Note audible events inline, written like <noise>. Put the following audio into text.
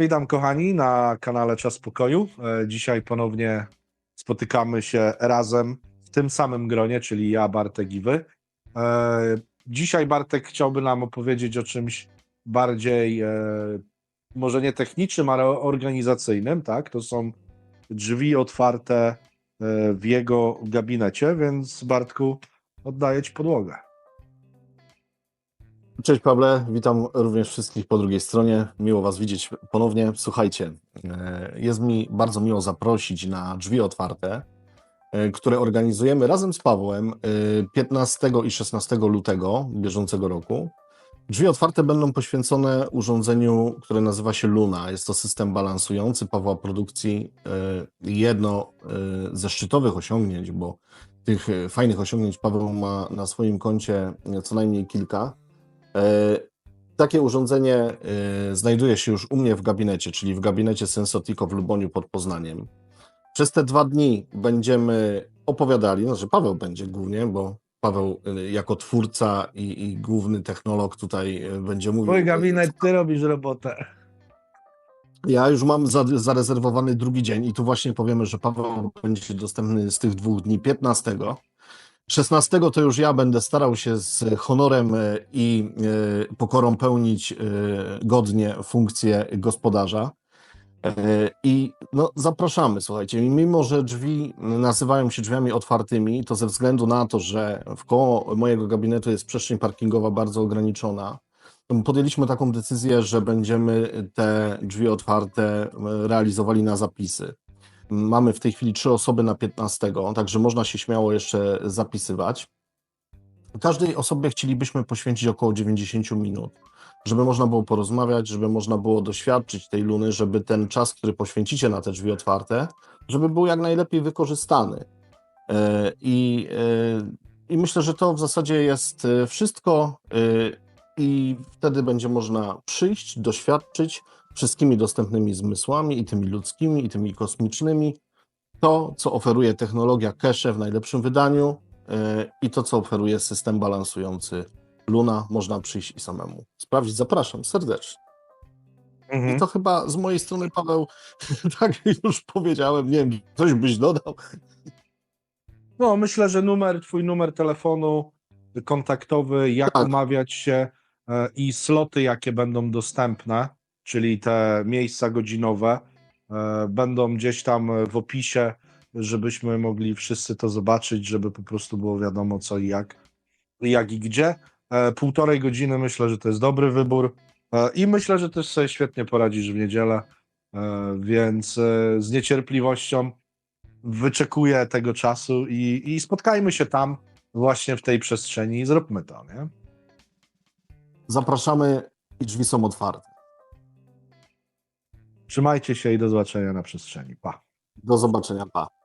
Witam kochani na kanale Czas Pokoju. E, Dzisiaj ponownie spotykamy się razem w tym samym gronie, czyli ja, Bartek i wy. E, Dzisiaj Bartek chciałby nam opowiedzieć o czymś bardziej, e, może nie technicznym, ale organizacyjnym, tak? To są drzwi otwarte w jego gabinecie, więc Bartku, oddaję ci podłogę. Cześć Pawle, witam również wszystkich po drugiej stronie. Miło Was widzieć ponownie. Słuchajcie, e, jest mi bardzo miło zaprosić na drzwi otwarte, e, które organizujemy razem z Pawłem e, 15 i 16 lutego bieżącego roku. Drzwi otwarte będą poświęcone urządzeniu, które nazywa się Luna. Jest to system balansujący Pawła Produkcji. e, Jedno e, ze szczytowych osiągnięć, bo tych e, fajnych osiągnięć Paweł ma na swoim koncie e, co najmniej kilka. E, Takie urządzenie e, znajduje się już u mnie w gabinecie, czyli w gabinecie Sensotico w Luboniu pod Poznaniem. Przez te dwa dni będziemy opowiadali, znaczy Paweł będzie głównie, bo Paweł e, jako twórca i, i główny technolog tutaj będzie mówił. Twój gabinet, ty robisz robotę. Ja już mam za, zarezerwowany drugi dzień i tu właśnie powiemy, że Paweł będzie dostępny z tych dwóch dni 15. 16 to już ja będę starał się z honorem e, i e, pokorą pełnić e, godnie funkcję gospodarza. I no, zapraszamy, słuchajcie, mimo że drzwi nazywają się drzwiami otwartymi, to ze względu na to, że w koło mojego gabinetu jest przestrzeń parkingowa bardzo ograniczona, podjęliśmy taką decyzję, że będziemy te drzwi otwarte realizowali na zapisy. Mamy w tej chwili trzy osoby na 15, także można się śmiało jeszcze zapisywać. Każdej osobie chcielibyśmy poświęcić około 90 minut, żeby można było porozmawiać, żeby można było doświadczyć tej luny, żeby ten czas, który poświęcicie na te drzwi otwarte, żeby był jak najlepiej wykorzystany. E, I, e, i myślę, że to w zasadzie jest e, wszystko i wtedy będzie można przyjść, doświadczyć wszystkimi dostępnymi zmysłami, i tymi ludzkimi, i tymi kosmicznymi, to, co oferuje technologia Cache w najlepszym wydaniu e, i to, co oferuje system balansujący Luna, można przyjść i samemu sprawdzić. Zapraszam serdecznie. Mhm. I to chyba z mojej strony, Paweł, <laughs> tak już powiedziałem, nie wiem, coś byś dodał. No, myślę, że numer, twój numer telefonu kontaktowy, jak Tak. umawiać się i sloty, jakie będą dostępne, czyli te miejsca godzinowe, e, będą gdzieś tam w opisie, żebyśmy mogli wszyscy to zobaczyć, żeby po prostu było wiadomo co i jak, jak i gdzie. E, Półtorej godziny myślę, że to jest dobry wybór e, i myślę, że też sobie świetnie poradzisz w niedzielę, e, więc e, z niecierpliwością wyczekuję tego czasu i, i spotkajmy się tam właśnie w tej przestrzeni i zróbmy to, nie? Zapraszamy i drzwi są otwarte. Trzymajcie się i do zobaczenia na przestrzeni. Pa. Do zobaczenia, pa.